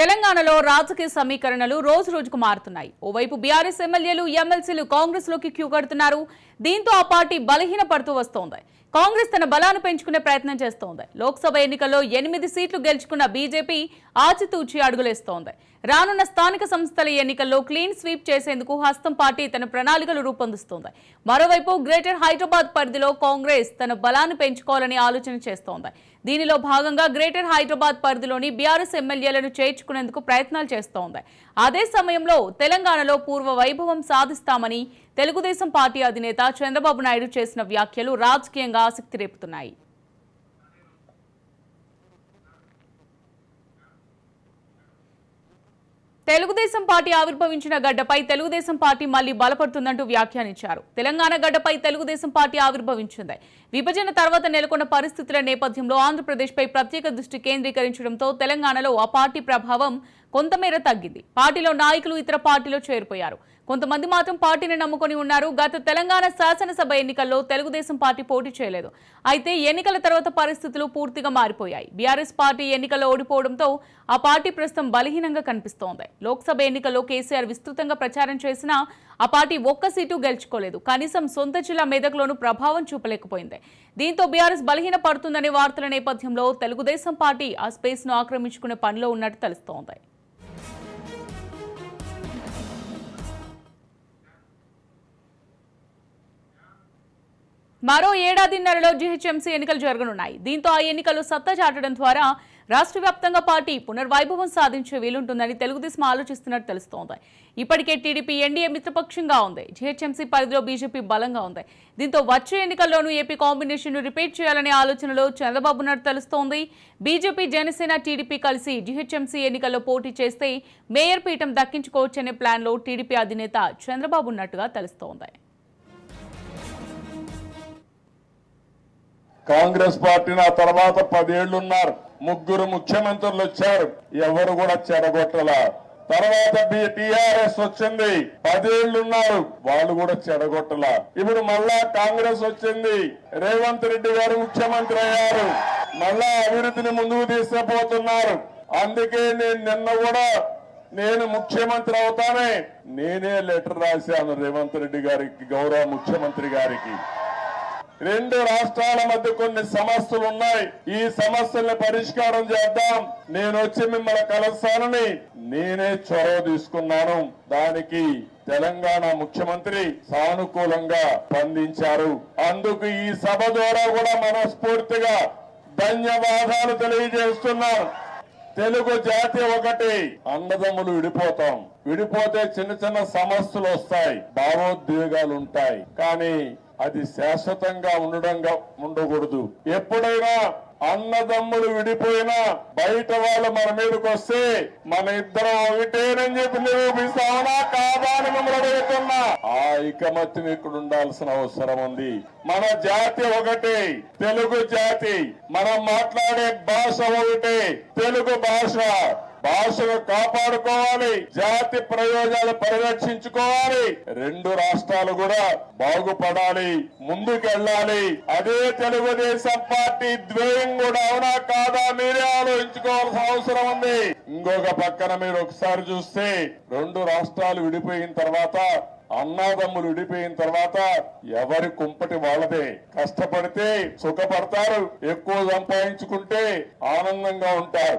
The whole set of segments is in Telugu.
తెలంగాణలో రాజకీయ సమీకరణలు రోజు రోజుకు మారుతున్నాయి. ఓవైపు బీఆర్ఎస్ ఎమ్మెల్యేలు ఎమ్మెల్సీలు కాంగ్రెస్లోకి క్యూ కడుతున్నారు. దీంతో ఆ పార్టీ బలహీన పడుతూ వస్తోంది. కాంగ్రెస్ తన బలాన్ని పెంచుకునే ప్రయత్నం చేస్తోంది. లోక్సభ ఎన్నికల్లో ఎనిమిది సీట్లు గెలుచుకున్న బీజేపీ ఆచితూచి అడుగులేస్తోంది. రానున్న స్థానిక సంస్థల ఎన్నికల్లో క్లీన్ స్వీప్ చేసేందుకు హస్తం పార్టీ తన ప్రణాళికలు రూపొందిస్తోంది. మరోవైపు గ్రేటర్ హైదరాబాద్ పరిధిలో కాంగ్రెస్ తన బలాన్ని పెంచుకోవాలని ఆలోచన చేస్తోంది. దీనిలో భాగంగా గ్రేటర్ హైదరాబాద్ పరిధిలోని బీఆర్ఎస్ ఎమ్మెల్యేలను చేర్చుకునేందుకు ప్రయత్నాలు చేస్తోంది. అదే సమయంలో తెలంగాణలో పూర్వ వైభవం సాధిస్తామని తెలుగుదేశం పార్టీ అధినేత చంద్రబాబు నాయుడు చేసిన వ్యాఖ్యలు రాజకీయంగా ఆసక్తి రేపుతున్నాయి. తెలుగుదేశం పార్టీ ఆవిర్భవించిన గడ్డపై తెలుగుదేశం పార్టీ మళ్ళీ బలపడుతుందంటూ వ్యాఖ్యానించారు. తెలంగాణ గడ్డపై తెలుగుదేశం పార్టీ ఆవిర్భవించింది. విభజన తర్వాత నెలకొన్న పరిస్థితుల నేపథ్యంలో ఆంధ్రప్రదేశ్పై ప్రత్యేక దృష్టి కేంద్రీకరించడంతో తెలంగాణలో ఆ పార్టీ ప్రభావం కొంతమేర తగ్గింది. పార్టీలో నాయకులు ఇతర పార్టీలో చేరిపోయారు. కొంతమంది మాత్రం పార్టీని నమ్ముకొని ఉన్నారు. గత తెలంగాణ శాసనసభ ఎన్నికల్లో తెలుగుదేశం పార్టీ పోటీ చేయలేదు. అయితే ఎన్నికల తర్వాత పరిస్థితులు పూర్తిగా మారిపోయాయి. బీఆర్ఎస్ పార్టీ ఎన్నికల్లో ఓడిపోవడంతో ఆ పార్టీ ప్రస్తుతం బలహీనంగా కనిపిస్తోంది. లోక్సభ ఎన్నికల్లో కేసీఆర్ విస్తృతంగా ప్రచారం చేసినా ఆ పార్టీ ఒక్క సీటు గెలుచుకోలేదు. కనీసం సొంత జిల్లా మెదక్లోనూ ప్రభావం చూపలేకపోయింది. దీంతో బీఆర్ఎస్ బలహీన పడుతుందనే వార్తల నేపథ్యంలో తెలుగుదేశం పార్టీ ఆ స్పేస్ను ఆక్రమించుకునే పనిలో ఉన్నట్టు తెలుస్తోంది. మరో ఏడాదిన్నరలో జీహెచ్ఎంసీ ఎన్నికలు జరగనున్నాయి. దీంతో ఆ ఎన్నికలు సత్తా చాటడం ద్వారా రాష్ట్ర వ్యాప్తంగా పార్టీ పునర్వైభవం సాధించే వీలుంటుందని తెలుగుదేశం ఆలోచిస్తున్నట్టు తెలుస్తోంది. ఇప్పటికే టీడీపీ ఎన్డీఏ మిత్రపక్షంగా ఉంది. జీహెచ్ఎంసీ పరిధిలో బీజేపీ బలంగా ఉంది. దీంతో వచ్చే ఎన్నికల్లోనూ ఏపీ కాంబినేషన్ రిపీట్ చేయాలనే ఆలోచనలో చంద్రబాబు నాయుడు తెలుస్తోంది. బీజేపీ జనసేన టీడీపీ కలిసి జీహెచ్ఎంసీ ఎన్నికల్లో పోటీ చేస్తే మేయర్ పీఠం దక్కించుకోవచ్చనే ప్లాన్లో టీడీపీ అధినేత చంద్రబాబు ఉన్నట్టుగా తెలుస్తోంది. కాంగ్రెస్ పార్టీ నా తర్వాత పదేళ్ళు ఉన్నారు ముగ్గురు ముఖ్యమంత్రులు వచ్చారు. ఎవరు కూడా చెడగొట్టలా. తర్వాత టిఆర్ఎస్ వచ్చింది. పదేళ్ళు ఉన్నారు వాళ్ళు కూడా చెడగొట్టలా. ఇప్పుడు మళ్ళా కాంగ్రెస్ వచ్చింది. రేవంత్ రెడ్డి గారు ముఖ్యమంత్రి అయ్యారు. మళ్ళా అభివృద్ధిని ముందుకు తీసుకుపోతున్నారు. అందుకే నేను నిన్న కూడా నేను ముఖ్యమంత్రి అవుతానే. నేనే లెటర్ రాశాను రేవంత్ రెడ్డి గారికి గౌరవ ముఖ్యమంత్రి గారికి. రెండు రాష్ట్రాల మధ్య కొన్ని సమస్యలు ఉన్నాయి. ఈ సమస్యల్ని పరిష్కారం చేద్దాం. నేను వచ్చి మిమ్మల్ని కలుస్తానని నేనే చొరవ తీసుకున్నాను. దానికి తెలంగాణ ముఖ్యమంత్రి సానుకూలంగా స్పందించారు. అందుకు ఈ సభ ద్వారా కూడా మనస్ఫూర్తిగా ధన్యవాదాలు తెలియజేస్తున్నాను. తెలుగు జాతి ఒకటి. అన్నదమ్ములు విడిపోతాం. విడిపోతే చిన్న చిన్న సమస్యలు వస్తాయి. భావోద్వేగాలు ఉంటాయి. కానీ అది శాశ్వతంగా ఉండడంగా ఉండకూడదు. ఎప్పుడైనా అన్నదమ్ములు విడిపోయినా బయట వాళ్ళు మన మీదకి వస్తే మన ఇద్దరం ఒకటేనని చెప్పి నిరూపిస్తామనా కాదా అని మిమ్మల్ని అడుగుతున్నా ఆ ఐకమత్యం ఇక్కడ ఉండాల్సిన అవసరం ఉంది. మన జాతి ఒకటి తెలుగు జాతి. మనం మాట్లాడే భాష ఒకటి తెలుగు భాష. భాషను కాపాడుకోవాలి జాతి ప్రయోజనాలు పరిరక్షించుకోవాలి. రెండు రాష్ట్రాలు కూడా బాగుపడాలి ముందుకెళ్ళాలి. అదే తెలుగుదేశం పార్టీ ద్వేయం కూడా అవునా కాదా మీరే ఆలోచించుకోవాల్సిన అవసరం ఉంది. ఇంకొక పక్కన మీరు ఒకసారి చూస్తే రెండు రాష్ట్రాలు విడిపోయిన తర్వాత అన్నాదమ్ములు విడిపోయిన తర్వాత ఎవరి కుంపటి వాళ్ళదే. కష్టపడితే సుఖపడతారు ఎక్కువ సంపాదించుకుంటే ఆనందంగా ఉంటారు.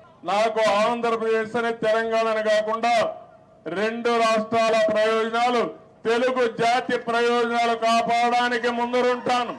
నాకు ఆంధ్రప్రదేశ్ అని తెలంగాణ కాకుండా రెండు రాష్ట్రాల ప్రయోజనాలు తెలుగు జాతి ప్రయోజనాలు కాపాడడానికి ముందుంటాను